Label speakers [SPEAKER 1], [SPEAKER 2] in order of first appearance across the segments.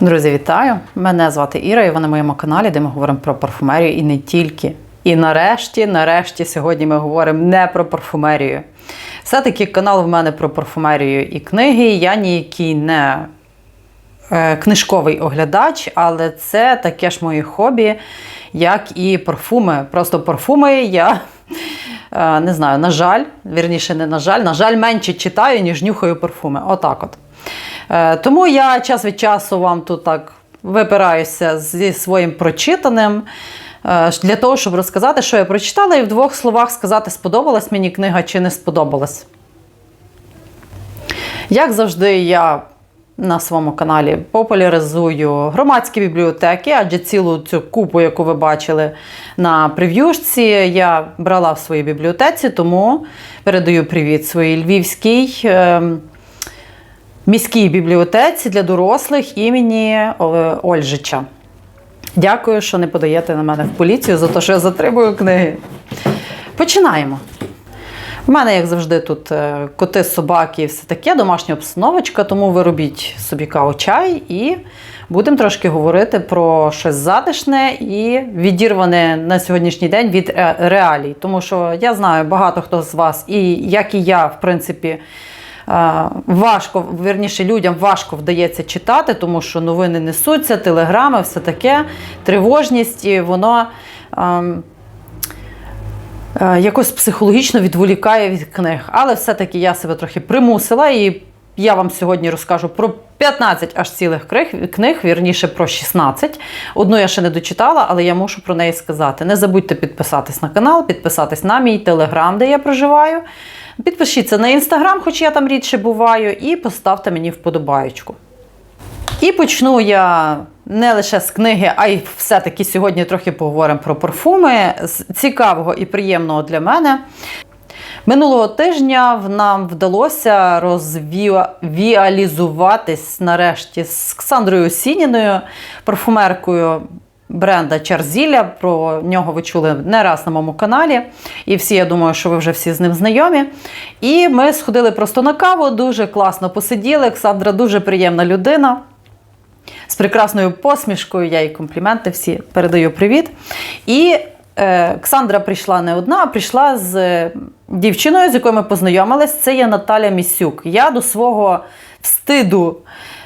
[SPEAKER 1] Друзі, вітаю! Мене звати Іра, і ви на моєму каналі, де ми говоримо про парфумерію і не тільки. І нарешті, нарешті, сьогодні ми говоримо не про парфумерію. Все-таки канал в мене про парфумерію і книги. Я ніякий не е, книжковий оглядач, але це таке ж моє хобі, як і парфуми. Просто парфуми я. е, Не знаю, на жаль, вірніше, не на жаль, на жаль, менше читаю, ніж нюхаю парфуми. Отак от. Е, Тому я час від часу вам тут так випираюся зі своїм прочитаним. е, Для того, щоб розказати, що я прочитала, і в двох словах сказати, сподобалась мені книга чи не сподобалась. Як завжди, я на своєму каналі популяризую громадські бібліотеки, адже цілу цю купу, яку ви бачили на прев'юшці, я брала в своїй бібліотеці, тому передаю привіт своїй львівській. Міській бібліотеці для дорослих імені е, Ольжича. Дякую, що не подаєте на мене в поліцію за те, що я затримую книги. Починаємо. У мене, як завжди, тут е, коти, собаки і все таке, домашня обстановочка, тому ви робіть собі каву чай і будемо трошки говорити про щось затишне і відірване на сьогоднішній день від е, реалій. Тому що я знаю, багато хто з вас, і як і я, в принципі, важко, вірніше, людям важко вдається читати, тому що новини несуться, телеграми, все таке, тривожність, і воно. ем, е, якось психологічно відволікає від книг. Але все-таки я себе трохи примусила, і я вам сьогодні розкажу про 15 аж цілих книг, книг, вірніше про 16. Одну я ще не дочитала, але я мушу про неї сказати. Не забудьте підписатись на канал, підписатись на мій телеграм, де я проживаю. Підпишіться на інстаграм, хоч я там рідше буваю, і поставте мені вподобаєчку. І почну я не лише з книги, а й все-таки сьогодні трохи поговоримо про парфуми. З цікавого і приємного для мене. Минулого тижня нам вдалося розвіалізуватись нарешті з Ксандрою Осініною, парфумеркою бренда Чарзіля. Про нього ви чули не раз на моєму каналі. І всі, я думаю, що ви вже всі з ним знайомі. І ми сходили просто на каву, дуже класно посиділи. Ксандра дуже приємна людина з прекрасною посмішкою. Я їй компліменти всі передаю привіт. І е, Ксандра прийшла не одна, а прийшла з е, дівчиною, з якою ми познайомились. Це є Наталя Місюк. Я до свого встиду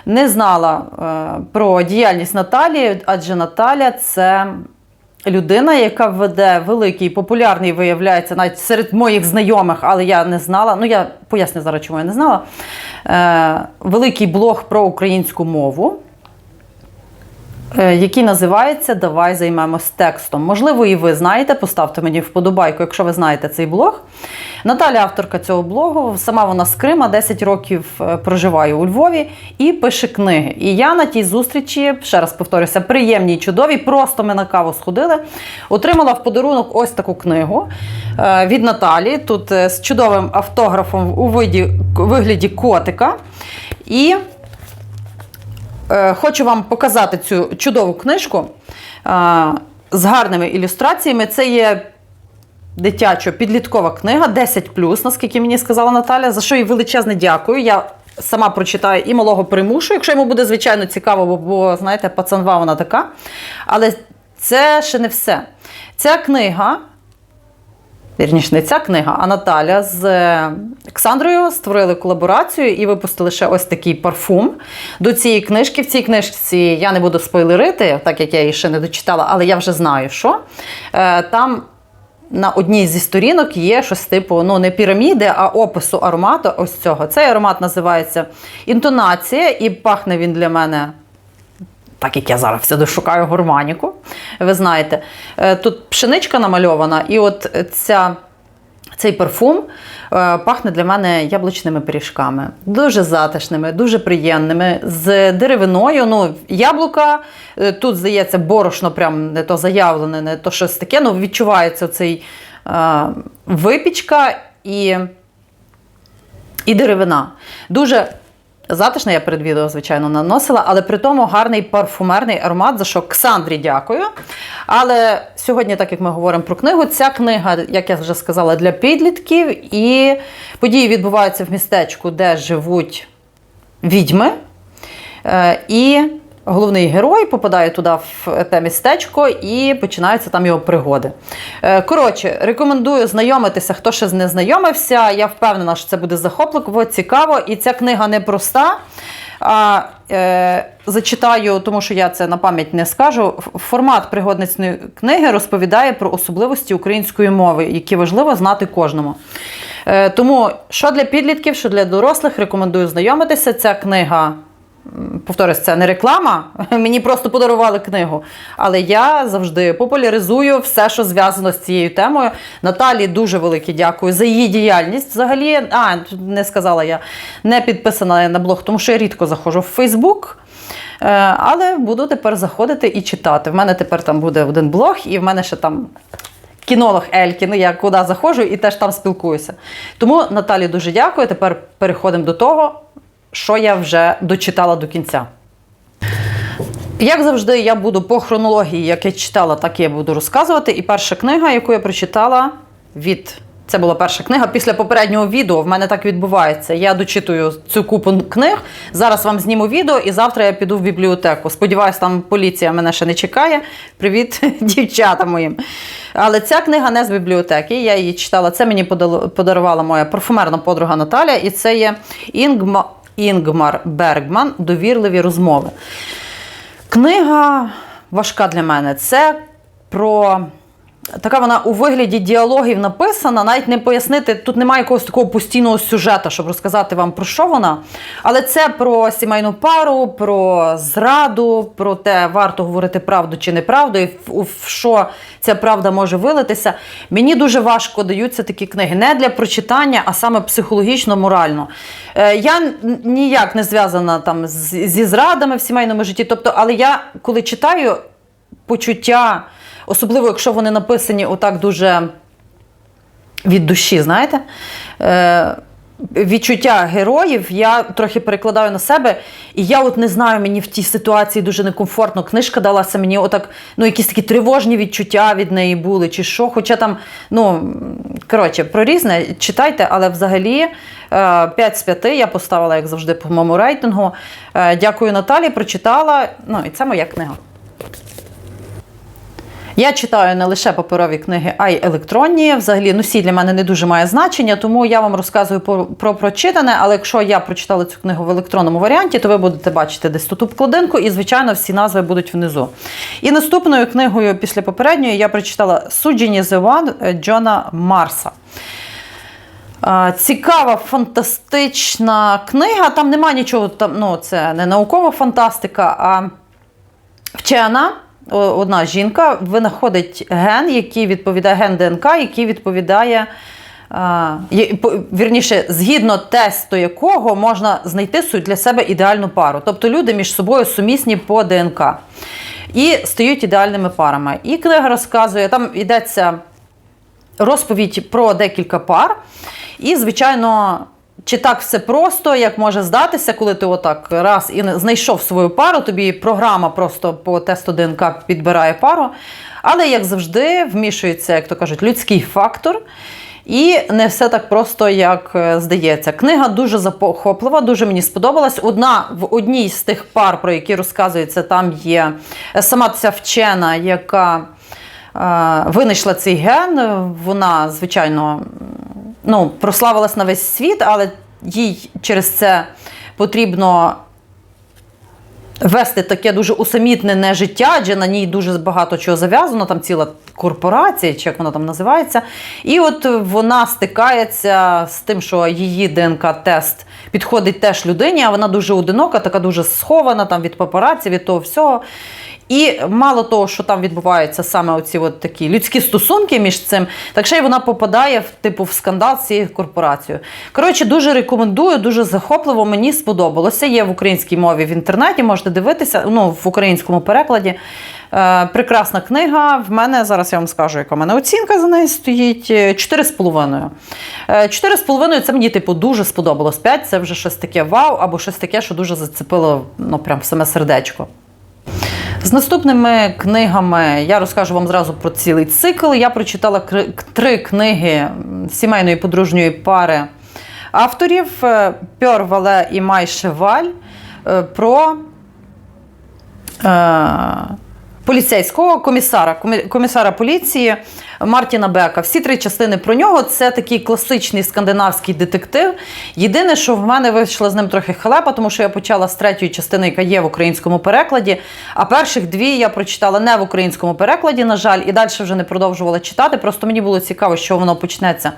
[SPEAKER 1] не знала е, про діяльність Наталії, адже Наталя це. Людина, яка веде великий, популярний, виявляється, навіть серед моїх знайомих, але я не знала. Ну, я поясню зараз, чому я не знала. Е, великий блог про українську мову який називається Давай займемось текстом. Можливо, і ви знаєте, поставте мені вподобайку, якщо ви знаєте цей блог. Наталя, авторка цього блогу, сама вона з Крима, 10 років е, проживає у Львові і пише книги. І я на тій зустрічі, ще раз повторюся, приємній, чудовій, просто ми на каву сходили. Отримала в подарунок ось таку книгу е, від Наталі. Тут е, з чудовим автографом у виді, вигляді котика. І Е, Хочу вам показати цю чудову книжку е, з гарними ілюстраціями. Це є дитячо-підліткова книга 10 наскільки мені сказала Наталя, за що їй величезне дякую. Я сама прочитаю і малого примушу, якщо йому буде звичайно цікаво, бо знаєте, пацанва вона така. Але це ще не все. Ця книга Вірніше, не ця книга, а Наталя з е, Олександрою створили колаборацію і випустили ще ось такий парфум до цієї книжки. В цій книжці я не буду спойлерити, так як я її ще не дочитала, але я вже знаю, що Е, там. На одній зі сторінок є щось типу, ну не піраміди, а опису аромату. Ось цього. Цей аромат називається інтонація, і пахне він для мене так як я зараз всюди шукаю гурманіку, ви знаєте, Е, тут пшеничка намальована, і от ця. Цей парфум е, пахне для мене яблучними пиріжками. Дуже затишними, дуже приємними, з деревиною. Ну, яблука, е, тут, здається, борошно прям не то заявлене, не то щось таке. Ну, відчувається цей е, випічка і, і деревина. Дуже Затишне я перед відео, звичайно, наносила, але при тому гарний парфумерний аромат, за що Ксандрі дякую. Але сьогодні, так як ми говоримо про книгу, ця книга, як я вже сказала, для підлітків, і події відбуваються в містечку, де живуть відьми. Е, І головний герой попадає туди в те містечко і починаються там його пригоди. Е, Коротше, рекомендую знайомитися, хто ще не знайомився. Я впевнена, що це буде захопливо, цікаво. І ця книга не проста. А е, зачитаю, тому що я це на пам'ять не скажу. Формат пригодницької книги розповідає про особливості української мови, які важливо знати кожному. Е, тому що для підлітків, що для дорослих, рекомендую знайомитися. Ця книга Повторюсь, це не реклама. Мені просто подарували книгу. Але я завжди популяризую все, що зв'язано з цією темою. Наталі дуже велике дякую за її діяльність. Взагалі, а не сказала я, не підписана на блог, тому що я рідко заходжу в Фейсбук. Але буду тепер заходити і читати. В мене тепер там буде один блог, і в мене ще там кінолог Елькін. Я куди заходжу і теж там спілкуюся. Тому Наталі дуже дякую. Тепер переходимо до того, що я вже дочитала до кінця. Як завжди, я буду по хронології, як я читала, так я буду розказувати. І перша книга, яку я прочитала від. Це була перша книга після попереднього відео. В мене так відбувається. Я дочитую цю купу книг. Зараз вам зніму відео, і завтра я піду в бібліотеку. Сподіваюсь, там поліція мене ще не чекає. Привіт, дівчата моїм. Але ця книга не з бібліотеки. Я її читала. Це мені подарувала моя парфумерна подруга Наталя, і це є Інгма, Інгмар Бергман Довірливі розмови. Книга важка для мене. Це про. Така вона у вигляді діалогів написана, навіть не пояснити, тут немає якогось такого постійного сюжету, щоб розказати вам про що вона. Але це про сімейну пару, про зраду, про те, варто говорити правду чи неправду, і в, що ця правда може вилитися. Мені дуже важко даються такі книги. Не для прочитання, а саме психологічно, морально. Е, я ніяк не зв'язана там зі зрадами в сімейному житті. Тобто, але я коли читаю почуття, особливо якщо вони написані отак дуже від душі, знаєте. Е, Відчуття героїв я трохи перекладаю на себе, і я от не знаю, мені в тій ситуації дуже некомфортно. Книжка далася мені отак, ну, якісь такі тривожні відчуття від неї були, чи що. Хоча там, ну, коротше, про різне читайте, але взагалі 5 з 5 я поставила, як завжди, по моєму рейтингу. Е, Дякую Наталі, прочитала. Ну, і це моя книга. Я читаю не лише паперові книги, а й електронні. Взагалі, носій для мене не дуже має значення, тому я вам розказую про, про прочитане. Але якщо я прочитала цю книгу в електронному варіанті, то ви будете бачити десь тут обкладинку, і, звичайно, всі назви будуть внизу. І наступною книгою після попередньої я прочитала Суджені One Джона Марса. Цікава, фантастична книга. Там нема нічого, там, ну, це не наукова фантастика, а вчена. Одна жінка винаходить ген, який відповідає ген ДНК, який відповідає. Вірніше, згідно тесту якого можна знайти суть для себе ідеальну пару. Тобто люди між собою сумісні по ДНК і стають ідеальними парами. І книга розказує, там йдеться розповідь про декілька пар. І, звичайно, чи так все просто, як може здатися, коли ти отак раз і знайшов свою пару, тобі програма просто по тесту ДНК підбирає пару. Але, як завжди, вмішується, як то кажуть, людський фактор. І не все так просто, як е, здається. Книга дуже захоплива, дуже мені сподобалась. Одна в одній з тих пар, про які розказується, там є е, сама ця вчена, яка е, винайшла цей ген. Вона, звичайно, ну, прославилась на весь світ, але їй через це потрібно вести таке дуже усамітнене життя, адже на ній дуже багато чого зав'язано, там ціла корпорація, чи як вона там називається. І от вона стикається з тим, що її ДНК-тест підходить теж людині, а вона дуже одинока, така дуже схована там від папараці, від того всього. І мало того, що там відбуваються саме оці от такі людські стосунки між цим, так ще й вона попадає в типу в скандал з цією корпорацією. Коротше, дуже рекомендую, дуже захопливо. Мені сподобалося. Є в українській мові в інтернеті, можете дивитися, ну в українському перекладі. Е, прекрасна книга. В мене зараз я вам скажу, яка в мене оцінка за неї стоїть. Е, 4,5. Е, 4,5 це мені типу дуже сподобалось. 5 це вже щось таке вау, або щось таке, що дуже зацепило ну, прям в саме сердечко. З наступними книгами я розкажу вам зразу про цілий цикл. Я прочитала три книги сімейної подружньої пари авторів е, Пьор Вале і Май Шеваль е, про е, поліцейського комісара, комісара поліції Мартіна Бека. Всі три частини про нього це такий класичний скандинавський детектив. Єдине, що в мене вийшло з ним трохи халепа, тому що я почала з третьої частини, яка є в українському перекладі. А перших дві я прочитала не в українському перекладі, на жаль, і далі вже не продовжувала читати. Просто мені було цікаво, що воно почнеться.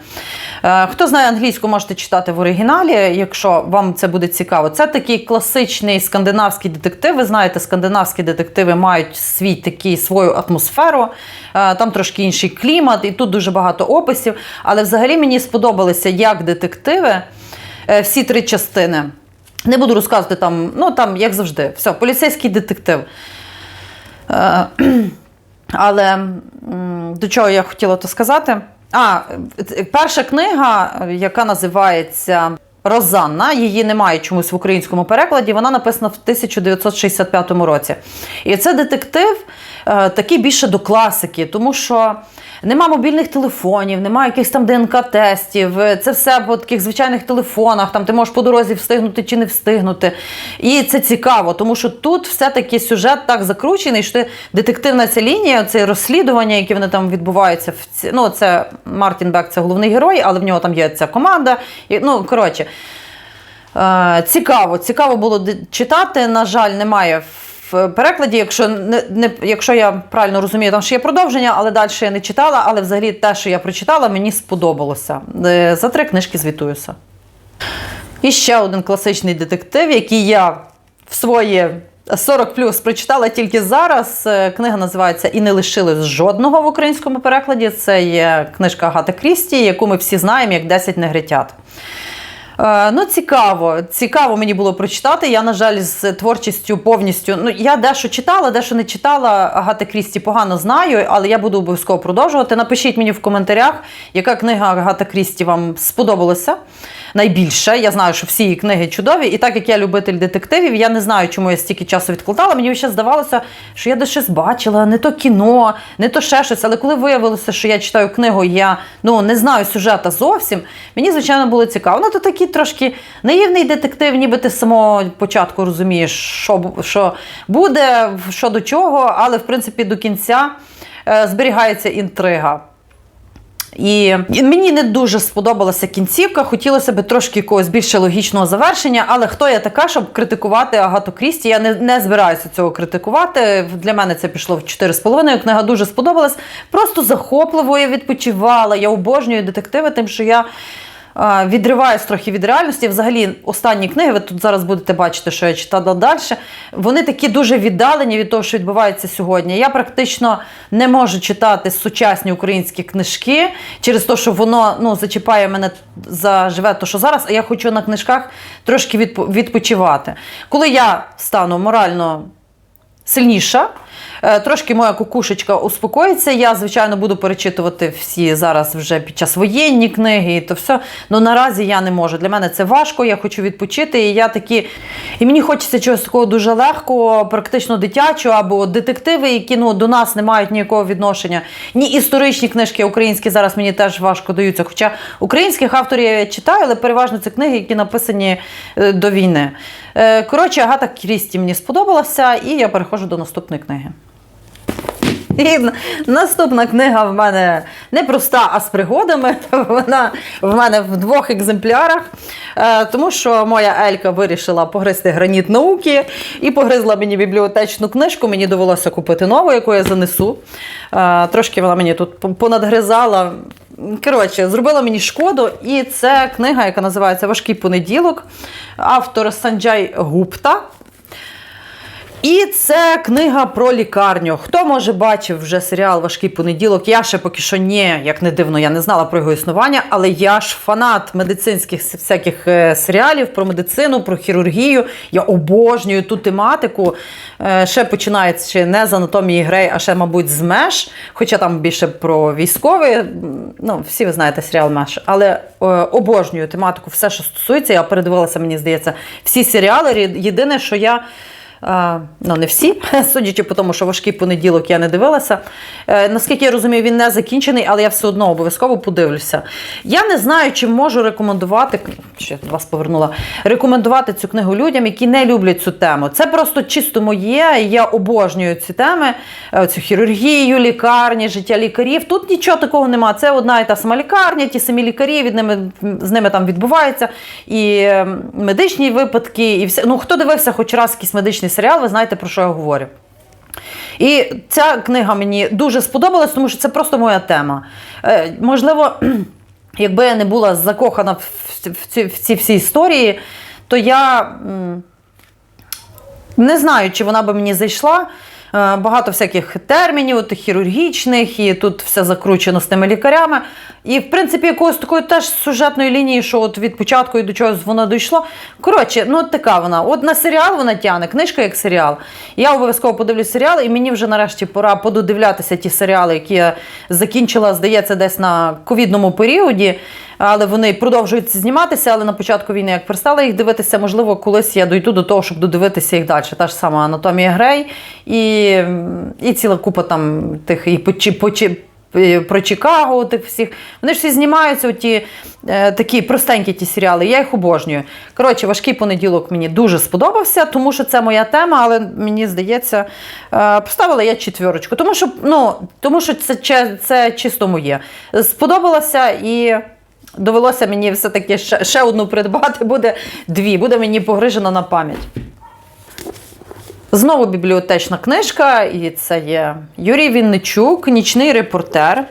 [SPEAKER 1] Е, Хто знає англійську, можете читати в оригіналі, якщо вам це буде цікаво. Це такий класичний скандинавський детектив. Ви знаєте, скандинавські детективи мають свій такий свою атмосферу, е, там трошки інший клімат, і тут дуже багато описів. Але взагалі мені сподобалися як детективи е, всі три частини. Не буду розказувати там, ну там, як завжди, все, поліцейський детектив. Е, Але до чого я хотіла то сказати? А, е, перша книга, яка називається Розанна, її немає чомусь в українському перекладі. Вона написана в 1965 році. І це детектив такий більше до класики, тому що нема мобільних телефонів, немає якихось там ДНК-тестів. е, Це все по таких звичайних телефонах. Там ти можеш по дорозі встигнути чи не встигнути. І це цікаво, тому що тут все-таки сюжет так закручений, що ти детективна ця лінія, це розслідування, які вони там відбуваються. В ці... Ну, це Мартін Бек, це головний герой, але в нього там є ця команда. І, ну, коротше. Е, Цікаво, цікаво було читати. На жаль, немає в перекладі. Якщо не, не якщо я правильно розумію, там ще є продовження, але далі я не читала. Але взагалі те, що я прочитала, мені сподобалося. Е, За три книжки звітуюся. І ще один класичний детектив, який я в свої 40 плюс прочитала тільки зараз. Е, Книга називається І не лишилось жодного в українському перекладі. Це є книжка Агата Крісті, яку ми всі знаємо як 10 негритят. Е, Ну, цікаво. Цікаво мені було прочитати. Я, на жаль, з творчістю повністю. Ну, я дещо читала, дещо не читала. Агати Крісті погано знаю, але я буду обов'язково продовжувати. Напишіть мені в коментарях, яка книга Агата Крісті вам сподобалася найбільше. Я знаю, що всі її книги чудові. І так як я любитель детективів, я не знаю, чому я стільки часу відкладала. Мені ще здавалося, що я десь щось бачила, не то кіно, не то ще щось. Але коли виявилося, що я читаю книгу, я ну, не знаю сюжета зовсім, мені, звичайно, було цікаво. Ну, то такий трошки наївний детектив, ніби ти з самого початку розумієш, що, що буде, що до чого, але в принципі до кінця е, зберігається інтрига. І мені не дуже сподобалася кінцівка. Хотілося б трошки якогось більше логічного завершення. Але хто я така, щоб критикувати Агату Крісті? Я не, не збираюся цього критикувати. Для мене це пішло в 4,5. Книга дуже сподобалась. Просто захопливо я відпочивала. Я обожнюю детективи, тим, що я. Відриваюсь трохи від реальності. Взагалі, останні книги, ви тут зараз будете бачити, що я читала далі. Вони такі дуже віддалені від того, що відбувається сьогодні. Я практично не можу читати сучасні українські книжки через те, що воно ну, зачіпає мене за живе то, що зараз, а я хочу на книжках трошки відпочивати. Коли я стану морально сильніша. Е, Трошки моя кукушечка успокоїться. Я, звичайно, буду перечитувати всі зараз вже під час воєнні книги і то все. Ну наразі я не можу. Для мене це важко, я хочу відпочити. І я такі. І мені хочеться чогось такого дуже легкого, практично дитячого, або детективи, які ну, до нас не мають ніякого відношення. Ні історичні книжки українські зараз мені теж важко даються. Хоча українських авторів я читаю, але переважно це книги, які написані е, до війни. Е, Коротше, Агата Крісті мені сподобалася, і я переходжу до наступної книги. І наступна книга в мене не проста, а з пригодами. Вона в мене в двох екземплярах, Е, тому що моя Елька вирішила погризти граніт науки і погризла мені бібліотечну книжку. Мені довелося купити нову, яку я занесу. Е, Трошки вона мені тут понадгризала. Коротше, зробила мені шкоду, і це книга, яка називається Важкий понеділок, автор Санджай Гупта. І це книга про лікарню. Хто може бачив вже серіал Важкий понеділок? Я ще поки що ні, як не дивно, я не знала про його існування, але я ж фанат медицинських всяких е, серіалів про медицину, про хірургію. Я обожнюю ту тематику. Е, Ще починаючи не з анатомії Грей, а ще, мабуть, з меж. Хоча там більше про військові. Ну, всі ви знаєте серіал Меж. Але е, обожнюю тематику, все, що стосується. Я передивилася, мені здається, всі серіали. Рі- Єдине, що я. Ну, не всі, судячи по тому, що важкий понеділок я не дивилася. Е, наскільки я розумію, він не закінчений, але я все одно обов'язково подивлюся. Я не знаю, чи можу рекомендувати, ще вас повернула, рекомендувати цю книгу людям, які не люблять цю тему. Це просто чисто моє. Я обожнюю ці теми, е, цю хірургію, лікарні, життя лікарів. Тут нічого такого нема. Це одна і та сама лікарня, ті самі лікарі, від ними, з ними там відбуваються і е, медичні випадки, і все. Ну, хто дивився хоч раз якийсь медичний серіал, ви знаєте, про що я говорю. І ця книга мені дуже сподобалась, тому що це просто моя тема. Е, можливо, якби я не була закохана в, ці, в ці всі історії, то я не знаю, чи вона би мені зайшла. Е, Багато всяких термінів, хірургічних, і тут все закручено з тими лікарями. І, в принципі, якоїсь такої теж сюжетної лінії, що от від початку і до чогось воно дійшло. Коротше, ну от така вона. От на серіал вона тягне, книжка як серіал. Я обов'язково подивлюсь серіал, і мені вже нарешті пора пододивлятися ті серіали, які я закінчила, здається, десь на ковідному періоді. Але вони продовжують зніматися, але на початку війни, як перестала їх дивитися, можливо, колись я дойду до того, щоб додивитися їх далі. Та ж сама Анатомія Грей і, і ціла купа там тих і по, Чі- по, Чі- е, про Чикаго, тих всіх. Вони ж всі знімаються, ті е, такі простенькі ті серіали. Я їх обожнюю. Коротше, важкий понеділок мені дуже сподобався, тому що це моя тема, але мені здається, е, поставила я четвірочку. Тому що, ну, тому що це, це чисто моє. Сподобалося і. Довелося мені все-таки ще, ще одну придбати, буде дві, буде мені погрижено на пам'ять. Знову бібліотечна книжка, і це є Юрій Вінничук, Нічний репортер.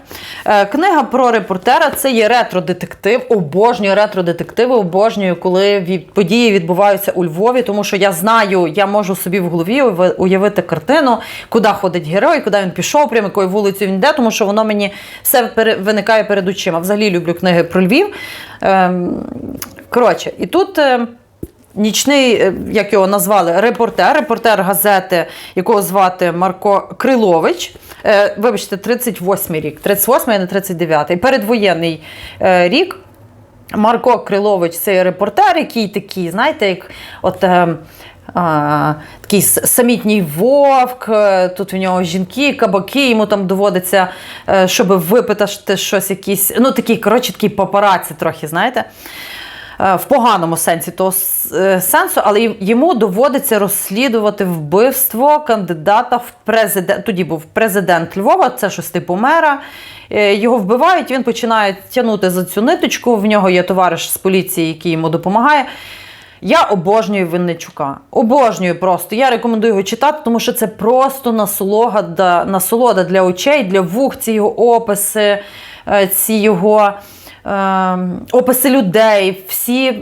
[SPEAKER 1] Е, Книга про репортера це є ретро-детектив. Обожнюю ретро-детективи, обожнюю, коли події відбуваються у Львові, тому що я знаю, я можу собі в голові уявити картину, куди ходить герой, куди він пішов, прямо якою вулицею він йде, тому що воно мені все виникає перед очима. Взагалі люблю книги про Львів. Ем, Коротше, і тут. Нічний, е, як його назвали, репортер, репортер газети, якого звати Марко Крилович. Е, вибачте, 38-й рік, 38 а не 39-й. Передвоєнний е, рік. Марко Крилович це репортер, який такий, знаєте, як от. А, такий самітній вовк, тут в нього жінки, кабаки, йому там доводиться, щоб випитати щось якісь. Ну, такий, коротше, такий папараці трохи, знаєте в поганому сенсі того е, сенсу, але йому доводиться розслідувати вбивство кандидата в президент. Тоді був президент Львова, це щось типу мера. Е, Його вбивають, він починає тягнути за цю ниточку. В нього є товариш з поліції, який йому допомагає. Я обожнюю Винничука. Обожнюю просто. Я рекомендую його читати, тому що це просто насолода, насолода для очей, для вух, ці його описи, е, ці його е, описи людей, всі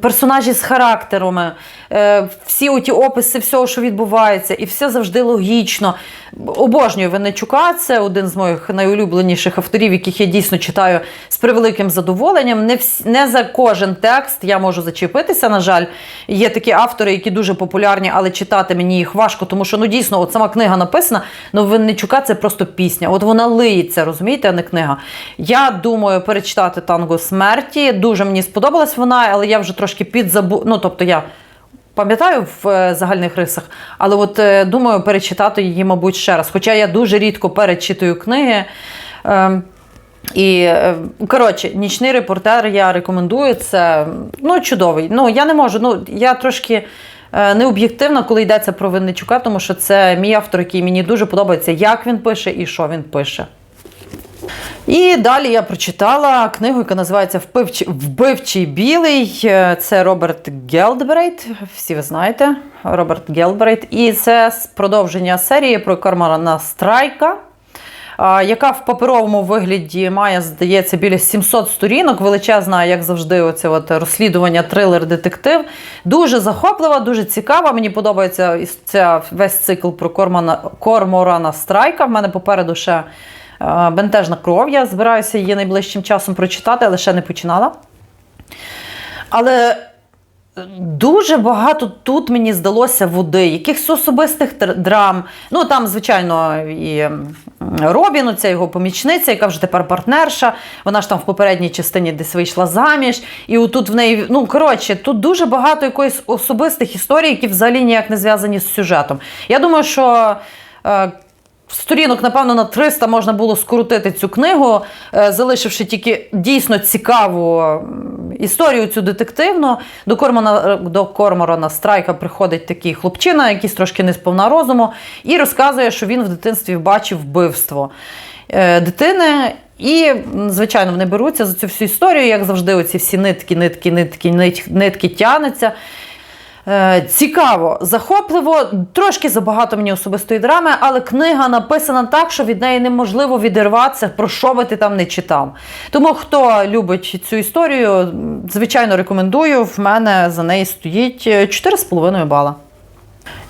[SPEAKER 1] персонажі з характерами, е, всі оті описи всього, що відбувається, і все завжди логічно. Обожнюю Винничука, це один з моїх найулюбленіших авторів, яких я дійсно читаю з превеликим задоволенням. Не, всі, не за кожен текст я можу зачепитися. На жаль, є такі автори, які дуже популярні, але читати мені їх важко, тому що ну дійсно, от сама книга написана, ну Винничука це просто пісня. От вона лиється, розумієте, а не книга. Я думаю перечитати танго смерті. Дуже мені сподобалась вона, але я вже трошки підзабу... Ну, тобто я. Пам'ятаю в е, загальних рисах, але от е, думаю перечитати її, мабуть, ще раз. Хоча я дуже рідко перечитую книги. Е, і е, коротше, нічний репортер я рекомендую. Це ну, чудовий. Ну, я не можу. Ну, я трошки необ'єктивна, коли йдеться про Винничука, тому що це мій автор, який мені дуже подобається, як він пише і що він пише. І далі я прочитала книгу, яка називається Вбивчий, білий. Е, Це Роберт Гелдбрейт. Всі ви знаєте, Роберт Гелдбрейт. І це продовження серії про Корморана Страйка. Яка в паперовому вигляді має, здається, біля 700 сторінок, величезна, як завжди, оце от розслідування, трилер, детектив. Дуже захоплива, дуже цікава. Мені подобається ця, весь цикл про Кормана, Корморана Страйка. В мене попереду ще е, бентежна кров. Я збираюся її найближчим часом прочитати, але ще не починала. Але дуже багато тут мені здалося води, якихось особистих драм. Ну там, звичайно, і Робін, оця його помічниця, яка вже тепер партнерша. Вона ж там в попередній частині десь вийшла заміж. І отут в неї, ну коротше, тут дуже багато якоїсь особистих історій, які взагалі ніяк не зв'язані з сюжетом. Я думаю, що. Е, Сторінок, напевно, на 300 можна було скоротити цю книгу, е, залишивши тільки дійсно цікаву історію цю детективну. До Кормана, до Корморана Страйка приходить такий хлопчина, якийсь трошки не сповна розуму, і розказує, що він в дитинстві бачив вбивство е, дитини. І, звичайно, вони беруться за цю всю історію, як завжди, оці всі нитки, нитки, нитки, нитки, нитки тянуться. Е, Цікаво, захопливо, трошки забагато мені особистої драми, але книга написана так, що від неї неможливо відірватися, про що би ти там не читав. Тому хто любить цю історію, звичайно, рекомендую. В мене за неї стоїть е, 4,5 бала.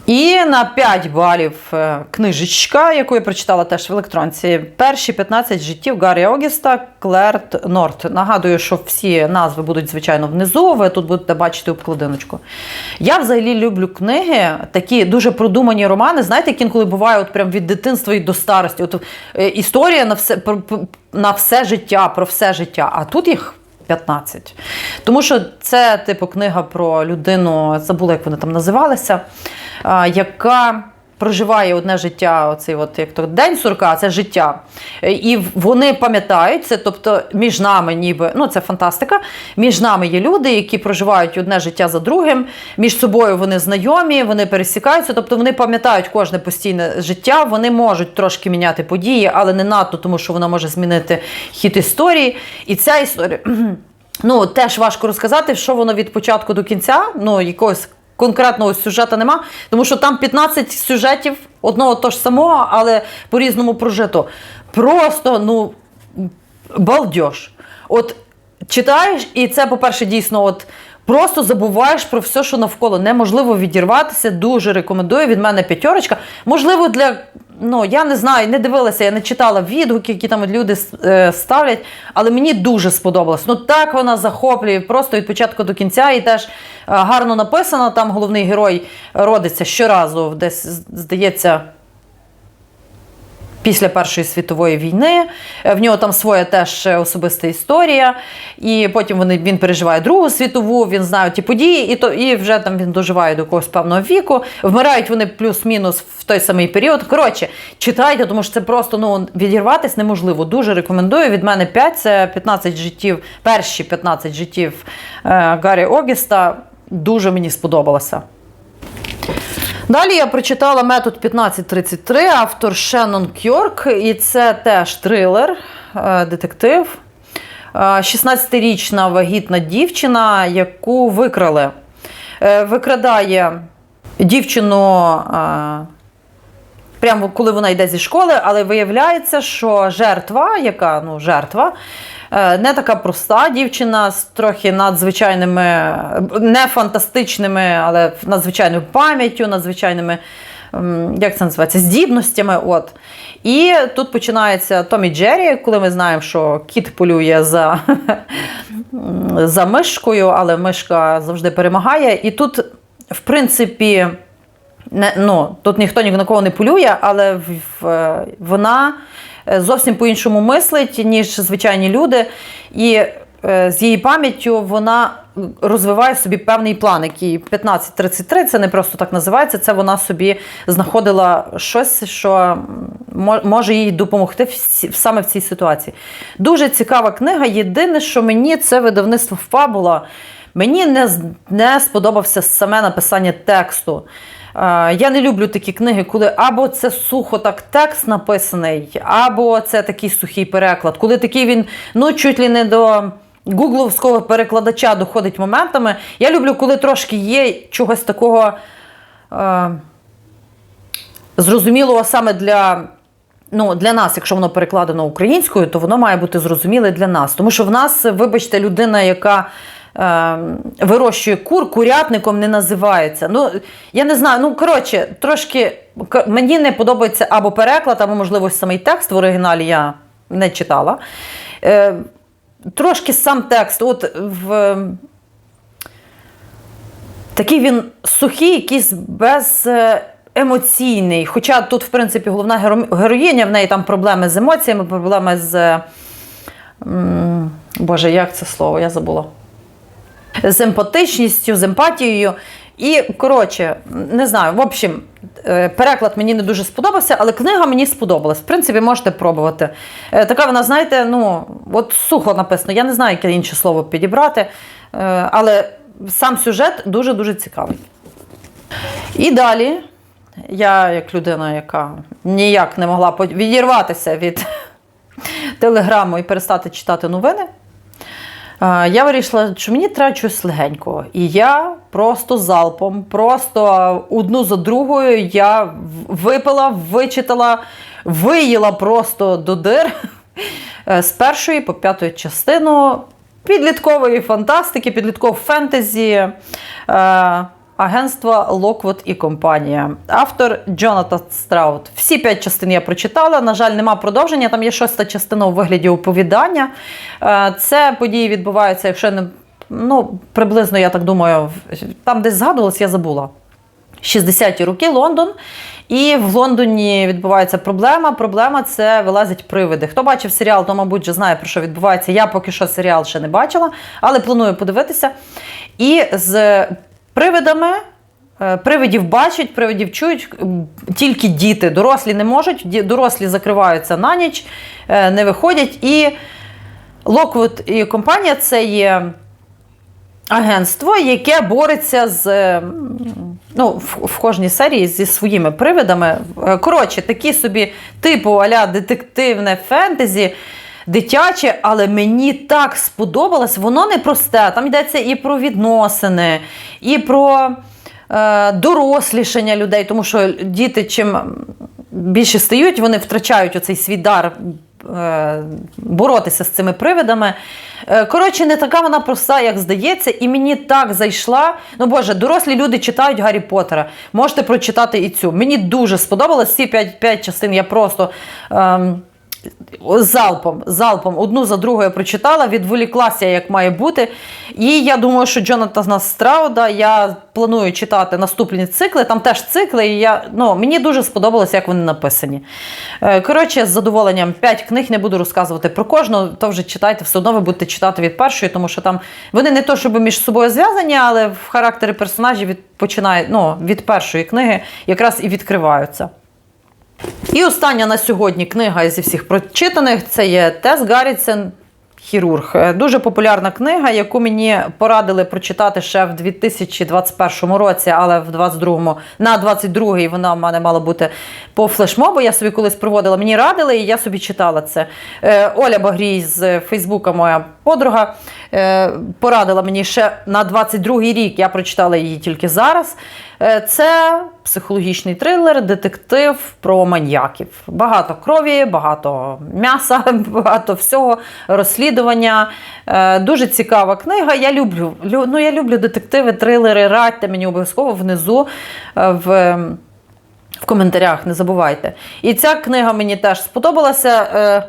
[SPEAKER 1] І на 5 балів е, книжечка, яку я прочитала теж в електронці. Перші 15 життів Гаррі Огіста, Клерт Норт. Нагадую, що всі назви будуть, звичайно, внизу. Ви тут будете бачити обкладиночку. Я взагалі люблю книги, такі дуже продумані романи. Знаєте, які інколи буває от прям від дитинства і до старості. От е, історія на все, на все життя, про все життя. А тут їх 15. Тому що це, типу, книга про людину, забула, як вони там називалися, яка проживає одне життя, оцей от, як то день сурка, це життя. І вони пам'ятають це, тобто між нами, ніби, ну це фантастика. Між нами є люди, які проживають одне життя за другим, між собою вони знайомі, вони пересікаються, тобто вони пам'ятають кожне постійне життя, вони можуть трошки міняти події, але не надто, тому що вона може змінити хід історії. І ця історія. Ну, теж важко розказати, що воно від початку до кінця, ну, якогось конкретного сюжету нема, тому що там 15 сюжетів одного того ж самого, але по-різному прожито. Просто, ну, балдеж. От читаєш, і це, по-перше, дійсно, от. Просто забуваєш про все, що навколо. Неможливо відірватися. Дуже рекомендую. Від мене п'ятерочка. Можливо, для. Ну, я не знаю, не дивилася, я не читала відгуки, які там люди е, ставлять, але мені дуже сподобалось. Ну так вона захоплює просто від початку до кінця і теж е, гарно написано. Там головний герой родиться щоразу, десь здається, після Першої світової війни. Е, В нього там своя теж особиста історія. І потім вони, він переживає Другу світову, він знає ті події, і, то, і вже там він доживає до якогось певного віку. Вмирають вони плюс-мінус в той самий період. Коротше, читайте, тому що це просто ну, відірватися неможливо. Дуже рекомендую. Від мене 5, це 15 життів, перші 15 життів е, Гаррі Огіста. Дуже мені сподобалося. Далі я прочитала метод 1533, автор Шеннон Кьорк, і це теж трилер, е, детектив. Е, 16-річна вагітна дівчина, яку викрали. Е, Викрадає дівчину е, прямо коли вона йде зі школи, але виявляється, що жертва, яка ну, жертва, е, не така проста дівчина з трохи надзвичайними, не фантастичними, але надзвичайною пам'яттю, надзвичайними. Як це називається? Здібностями. От. І тут починається Томі Джері, коли ми знаємо, що кіт полює за, за мишкою, але мишка завжди перемагає. І тут, в принципі, не, ну, тут ніхто ні на кого не полює, але в, в, вона е, зовсім по-іншому мислить, ніж звичайні люди. І е, з її пам'яттю вона розвиває собі певний план, який 1533, це не просто так називається, це вона собі знаходила щось, що може їй допомогти саме в цій ситуації. Дуже цікава книга. Єдине, що мені це видавництво фабула. Мені не, не сподобався саме написання тексту. Я не люблю такі книги, коли або це сухо так текст написаний, або це такий сухий переклад. Коли такий він ну чуть ли не до гугловського перекладача доходить моментами. Я люблю, коли трошки є чогось такого е, зрозумілого саме для. Ну, для нас, якщо воно перекладено українською, то воно має бути зрозуміле для нас. Тому що в нас, вибачте, людина, яка вирощує кур, курятником не називається. Ну, я не знаю, ну коротше, трошки мені не подобається або переклад, або, можливо, самий текст в оригіналі я не читала. Е, трошки сам текст, от в. Такий він сухий, якийсь без е. Хоча тут, в принципі, головна героїня, в неї там проблеми з емоціями, проблеми з. Боже, як це слово? Я забула. З емпатичністю, з емпатією. І, коротше, не знаю, в общем, е, переклад мені не дуже сподобався, але книга мені сподобалась. В принципі, можете пробувати. Е, Така вона, знаєте, ну, от сухо написано. Я не знаю, яке інше слово підібрати, е, але сам сюжет дуже-дуже цікавий. І далі я, як людина, яка ніяк не могла відірватися від телеграму і перестати читати новини, я вирішила, що мені треба щось легенького. І я просто залпом, просто одну за другою я випила, вичитала, виїла просто до дир е, з першої по п'яту частину підліткової фантастики, підліткового фентезі. Агентства Локвуд і компанія. Автор Джонатан Страут. Всі п'ять частин я прочитала. На жаль, нема продовження. Там є шоста частина у вигляді оповідання. Е, Це події відбуваються, якщо не ну, приблизно, я так думаю, там десь згадувалось, я забула. 60-ті роки Лондон. І в Лондоні відбувається проблема. Проблема це вилазять привиди. Хто бачив серіал, то, мабуть, вже знає, про що відбувається. Я поки що серіал ще не бачила, але планую подивитися. І з привидами. е, Привидів бачать, привидів чують тільки діти. Дорослі не можуть, дорослі закриваються на ніч, е, не виходять. І Локвуд і компанія це є агентство, яке бореться з ну, в, в кожній серії зі своїми привидами. Е, Коротше, такі собі типу аля детективне фентезі. Дитяче, але мені так сподобалось, воно не просте. Там йдеться і про відносини, і про е, дорослішання людей, тому що діти чим більше стають, вони втрачають оцей свій дар е, боротися з цими привидами. Е, Коротше, не така вона проста, як здається, і мені так зайшла. Ну Боже, дорослі люди читають Гаррі Поттера. Можете прочитати і цю. Мені дуже сподобалось. Всі п'ять, п'ять частин я просто. Ем, Залпом, залпом, одну за другою прочитала, відволіклася, як має бути. І я думаю, що Джонатана Страуда я планую читати наступні цикли. Там теж цикли. І я, ну, мені дуже сподобалося, як вони написані. Е, Коротше, з задоволенням 5 книг не буду розказувати про кожну, то вже читайте, все одно ви будете читати від першої, тому що там вони не то, щоб між собою зв'язані, але в характері персонажів від, починає, ну, від першої книги якраз і відкриваються. І остання на сьогодні книга зі всіх прочитаних це є Тес Гаррітсен Хірург. Е, Дуже популярна книга, яку мені порадили прочитати ще в 2021 році, але в 22-му, на 22-й вона в мене мала бути по флешмобу. Я собі колись проводила, мені радили, і я собі читала це. Е, Оля Багрій з Фейсбука, моя подруга, е, порадила мені ще на 22-й рік. Я прочитала її тільки зараз. Е, Це психологічний трилер, детектив про маньяків. Багато крові, багато м'яса, багато всього, розслідування. Е, Дуже цікава книга. Я люблю, ну, я люблю детективи, трилери. Радьте мені обов'язково внизу е, в. В коментарях не забувайте. І ця книга мені теж сподобалася.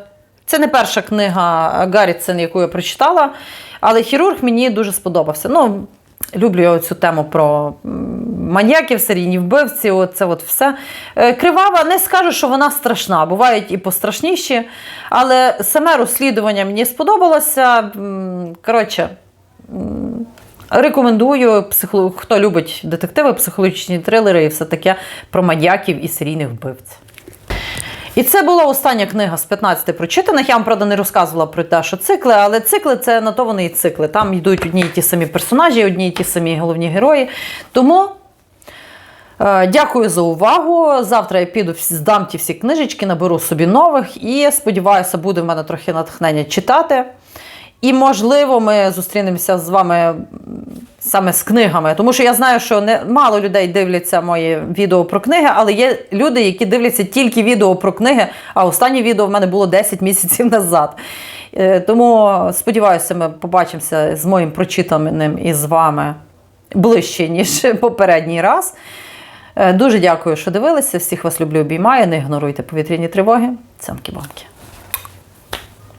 [SPEAKER 1] Це не перша книга Гаррітсен, яку я прочитала, але хірург мені дуже сподобався. Ну, люблю я цю тему про маньяків, серійні вбивці. Оце от все. Е, Кривава, не скажу, що вона страшна. Бувають і пострашніші. Але саме розслідування мені сподобалося. Коротше. Рекомендую хто любить детективи, психологічні трилери і все таке про маньяків і серійних вбивців. І це була остання книга з 15 прочитаних. Я вам, правда, не розказувала про те, що цикли, але цикли це на і цикли. Там йдуть одні й ті самі персонажі, одні й ті самі головні герої. Тому е, дякую за увагу. Завтра я піду здам ті всі книжечки, наберу собі нових і сподіваюся, буде в мене трохи натхнення читати. І, можливо, ми зустрінемося з вами саме з книгами. Тому що я знаю, що не мало людей дивляться мої відео про книги, але є люди, які дивляться тільки відео про книги. А останнє відео в мене було 10 місяців назад. Е, Тому сподіваюся, ми побачимося з моїм прочитаним із вами ближче, ніж попередній раз. Е, Дуже дякую, що дивилися. Всіх вас люблю, обіймаю. Не ігноруйте повітряні тривоги. Цямки-банки.